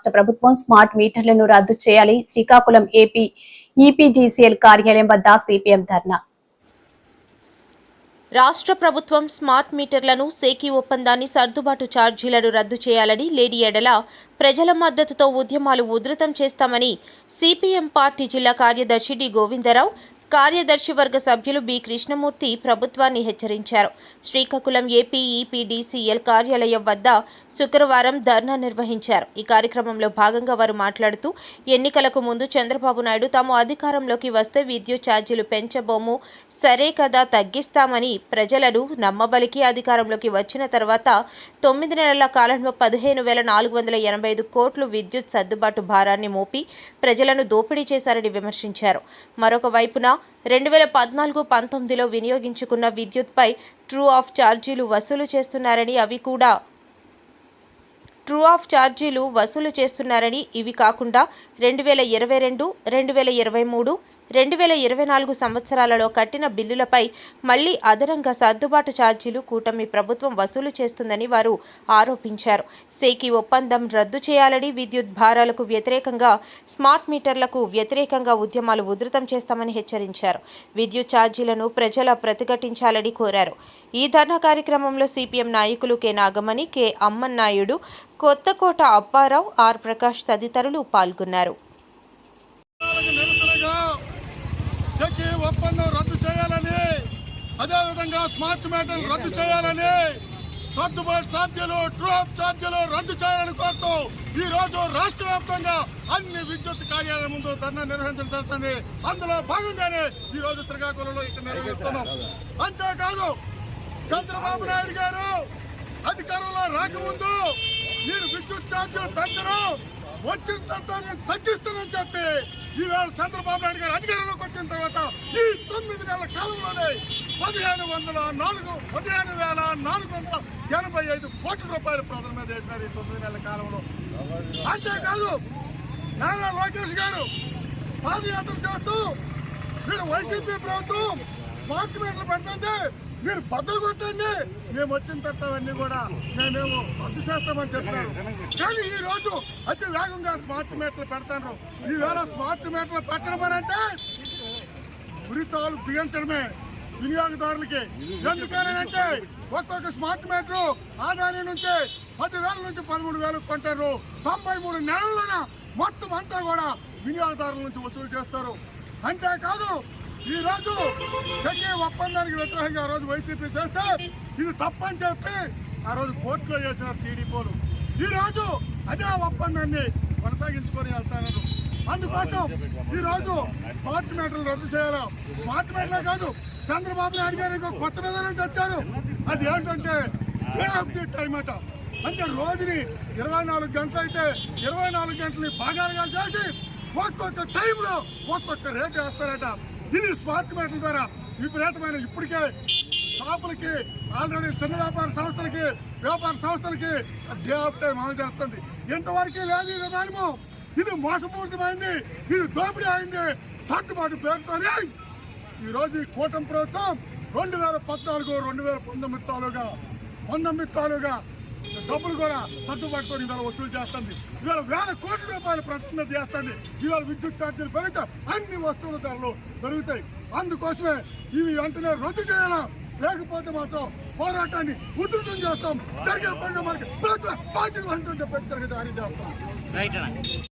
రాష్ట్ర ప్రభుత్వం స్మార్ట్ మీటర్లను రద్దు చేయాలి. శ్రీకాకుళం ఏపీ ఈపీజీసీఎల్ కార్యాలయం వద్ద సిపిఎం ధర్నా. రాష్ట్ర ప్రభుత్వం స్మార్ట్ మీటర్లను సేకీ ఒప్పందాన్ని సర్దుబాటు ఛార్జీలను రద్దు చేయాలని లేడీ ఎడల ప్రజల మద్దతుతో ఉద్యమాలు ఉధృతం చేస్తామని సిపిఎం పార్టీ జిల్లా కార్యదర్శి డి. గోవిందరావు కార్యదర్శి వర్గ సభ్యులు బి కృష్ణమూర్తి ప్రభుత్వాన్ని హెచ్చరించారు. శ్రీకాకుళం ఏపీఈపీడీసీఎల్ కార్యాలయం వద్ద శుక్రవారం ధర్నా నిర్వహించారు. ఈ కార్యక్రమంలో భాగంగా వారు మాట్లాడుతూ ఎన్నికలకు ముందు చంద్రబాబు నాయుడు తాము అధికారంలోకి వస్తే విద్యుత్ ఛార్జీలు పెంచబోము సరే కదా తగ్గిస్తామని ప్రజలను నమ్మబలికి అధికారంలోకి వచ్చిన తర్వాత తొమ్మిది నెలల కాలంలో పదిహేను వేల నాలుగు వందల ఎనభై ఐదు కోట్లు విద్యుత్ సర్దుబాటు భారాన్ని మోపి ప్రజలను దోపిడీ చేశారని విమర్శించారు. మరొక వైపున రెండు వేల పద్నాలుగు పంతొమ్మిదిలో వినియోగించుకున్న విద్యుత్పై ట్రూ ఆఫ్ ఛార్జీలు వసూలు చేస్తున్నారని అవి కూడా. ట్రూ ఆఫ్ ఛార్జీలు వసూలు చేస్తున్నారని ఇవి కాకుండా రెండు వేల ఇరవై రెండు రెండు వేల ఇరవై మూడు రెండు వేల ఇరవై నాలుగు సంవత్సరాలలో కట్టిన బిల్లులపై మళ్ళీ అదనంగా సర్దుబాటు ఛార్జీలు కూటమి ప్రభుత్వం వసూలు చేస్తుందని వారు ఆరోపించారు. సేకి ఒప్పందం రద్దు చేయాలని విద్యుత్ భారాలకు వ్యతిరేకంగా స్మార్ట్ మీటర్లకు వ్యతిరేకంగా ఉద్యమాలు ఉధృతం చేస్తామని హెచ్చరించారు. విద్యుత్ ఛార్జీలను ప్రజల ప్రతిఘటించాలని కోరారు. ఈ ధర్నా కార్యక్రమంలో సిపిఎం నాయకులు K. Nagamani K. Ammannaidu Kothakota Apparao R. Prakash తదితరులు పాల్గొన్నారు ఉద్యోగులకు నిరసనగా సెకి ఒప్పందం రద్దు చేయాలని అదేవిధంగా స్మార్ట్ మీటర్లు రద్దు చేయాలని సర్దుబాటు ఛార్జీలు ట్రూప్ ఛార్జీలు రద్దు చేయాలని కోరుతూ ఈ రోజు రాష్ట్ర వ్యాప్తంగా అన్ని విద్యుత్ కార్యాలయం ముందు ధర్నా నిర్వహించడం జరుగుతుంది. అందులో భాగంగానే ఈ రోజు శ్రీకాకుళంలో ఇక్కడ నిర్వహిస్తున్నాం. అంతేకాదు చంద్రబాబు నాయుడు గారు అధికారంలో రాకముందు మీరు విద్యుత్ ఛార్జీలు పెంచరు వచ్చిన తర్వాత తగ్గిస్తానని చెప్పి ఈవేళ చంద్రబాబు నాయుడు గారు అధికారంలోకి వచ్చిన తర్వాత ఈ తొమ్మిది నెలల కాలంలోనే పదిహేను వందల నాలుగు పదిహేను వేల నాలుగు వందల ఎనభై ఐదు కోట్ల రూపాయలు ప్రజల చేసినారు ఈ తొమ్మిది నెలల కాలంలో. అంతేకాదు నారా లోకేష్ గారు పాదయాత్ర చేస్తూ మీరు వైసీపీ ప్రభుత్వం స్మార్ట్ మీటర్లు పెడుతుంది మీరు బద్దలు కొట్టండి మేము వచ్చిన తట్టవన్నీ కూడా మేమేమో రద్దు చేస్తామని చెప్పారు. కానీ ఈ రోజు అతి వేగంగా స్మార్ట్ మీటర్లు పెడతాను ఈవేళ స్మార్ట్ మీటర్లు పెట్టడం అని అంటే ఉరితాలు బిగించడమే. వినియోగదారులకి. ఎందుకనంటే ఒక్కొక్క స్మార్ట్ మీటర్ ఆదాయం నుంచి పదివేల నుంచి పదమూడు వేలకు కొంటారు. తొంభై మూడు నెలల్లోన మొత్తం అంతా కూడా వినియోగదారుల నుంచి వసూలు చేస్తారు. అంతేకాదు ఈ రోజు చెక్కి ఒప్పందానికి వ్యతిరేకంగా ఆ రోజు వైసీపీ చేస్తే ఇది తప్పని చెప్పి ఆ రోజు కోర్టులో చేసినారు టీడీపీలు. ఈ అదే ఒప్పందాన్ని కొనసాగించుకొని వెళ్తాను అందుకోసం ఈ స్మార్ట్ మీటర్లు రద్దు చేయాలి. స్మార్ట్ మీటర్లే కాదు చంద్రబాబు నాయుడు గారు ఇంకో కొత్త విధానం తెచ్చారు. అది ఏంటంటే డే ఆఫ్ ది టైం అట. అంటే రోజుని ఇరవై నాలుగు గంటలు అయితే ఇరవై నాలుగు గంటలని భాగాలుగా చేసి ఒక్కొక్క టైంలో ఒక్కొక్క రేటు వేస్తారట. ఇది స్మార్ట్ మీటర్ ద్వారా విపరీతమైన ఇప్పటికే షాపులకి ఆల్రెడీ చిన్న వ్యాపార సంస్థలకి వ్యాపార సంస్థలకి డే ఆఫ్ టైం అమలు చేస్తుంది ఇంతవరకు లేదు ఈ విధానము. ఇది మోసపూరితమైంది. ఇది దోపిడీ అయింది. సర్దుబాటు పేరుతోనే ఈ రోజు ఈ కూటమి ప్రభుత్వం రెండు వేల పద్నాలుగు రెండు వేల పంతొమ్మిది తాలూగా పంతొమ్మిది తాలూగా డబ్బులు కూడా సర్దుబాటుతో ఇవాళ వసూలు చేస్తుంది. ఇవాళ వేల కోట్ల రూపాయలు ప్రతిష్ట చేస్తుంది. ఇవాళ విద్యుత్ ఛార్జీలు పెరిగితే అన్ని వస్తువుల ధరలు పెరుగుతాయి. అందుకోసమే ఇవి వెంటనే రద్దు చేయాలా? లేకపోతే మాత్రం పోరాటాన్ని ఉధృతం చేస్తాం. జరిగే పనులు మనకి ప్రభుత్వం బాధ్యత వహించడం చెప్పి హెచ్చరిక జారీ చేస్తాం